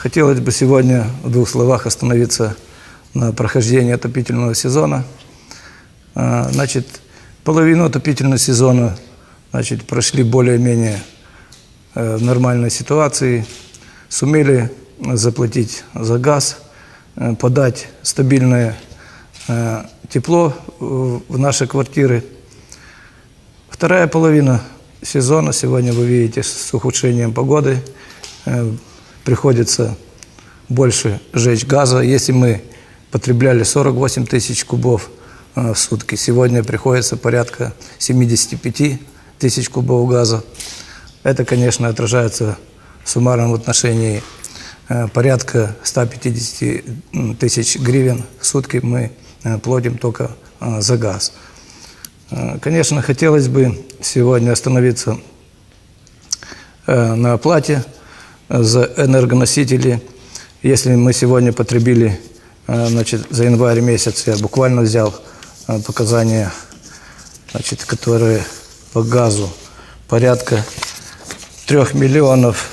Хотелось бы сегодня в двух словах остановиться на прохождении отопительного сезона. А, Значит, половину отопительного сезона значит, прошли более-менее э, в нормальной ситуации, сумели заплатить за газ, э, подать стабильное э, тепло в наши квартиры. Вторая половина сезона, сегодня вы видите, с ухудшением погоды, приходится больше жечь газа. Если мы потребляли 48 тысяч кубов э, в сутки, сегодня приходится порядка 75 тысяч кубов газа. Это, конечно, отражается в суммарном отношении э, порядка 150 тысяч гривен в сутки мы э, платим только за газ. Конечно, хотелось бы сегодня остановиться на оплате за энергоносители. Если мы сегодня потребили э, значит, за январь месяц, я буквально взял э, показания, значит, которые по газу порядка 3 миллионов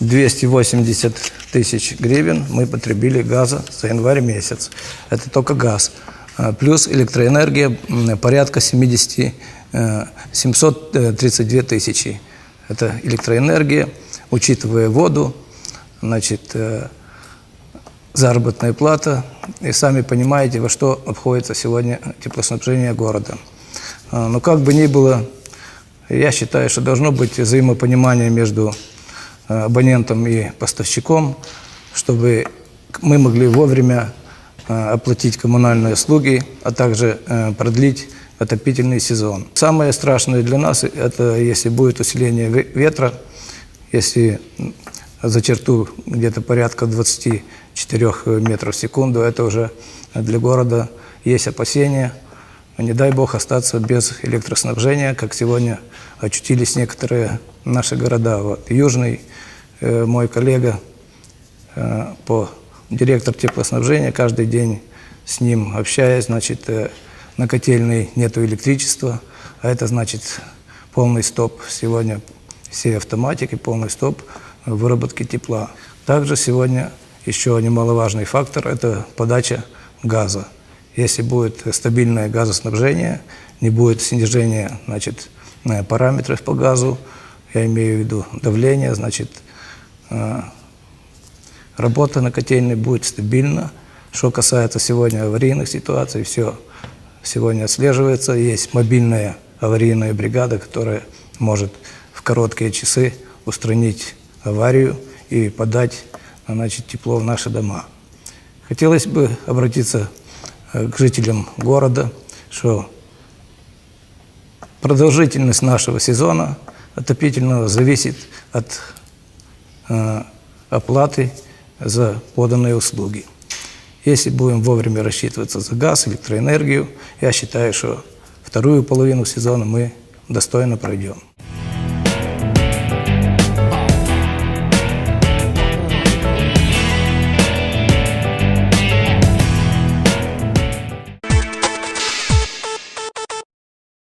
280 тысяч гривен мы потребили газа за январь месяц. Это только газ. А, Плюс электроэнергия порядка 70, э, 732 тысячи. Это электроэнергия, учитывая воду, значит, э, заработная плата. И сами понимаете, во что обходится сегодня теплоснабжение города. А, Но как бы ни было, я считаю, что должно быть взаимопонимание между э, абонентом и поставщиком, чтобы мы могли вовремя э, оплатить коммунальные услуги, а также э, продлить отопительный сезон. Самое страшное для нас – это если будет усиление ве- ветра, если за черту где-то порядка 24 метров в секунду, это уже для города есть опасения. Не дай бог остаться без электроснабжения, как сегодня очутились некоторые наши города. Вот Южный, э, мой коллега э, по директор теплоснабжения, каждый день с ним общаясь, значит, э, на котельной нету электричества, а это значит полный стоп сегодня всей автоматики, полный стоп выработки тепла. Также сегодня еще немаловажный фактор – это подача газа. Если будет стабильное газоснабжение, не будет снижения значит, э, параметров по газу, я имею в виду давление, значит, э, работа на котельной будет стабильна. Что касается сегодня аварийных ситуаций, все сегодня отслеживается. Есть мобильная аварийная бригада, которая может короткие часы устранить аварию и подать значит, тепло в наши дома. Хотелось бы обратиться э, к жителям города, что продолжительность нашего сезона отопительного зависит от э, оплаты за поданные услуги. Если будем вовремя рассчитываться за газ, электроэнергию, я считаю, что вторую половину сезона мы достойно пройдем.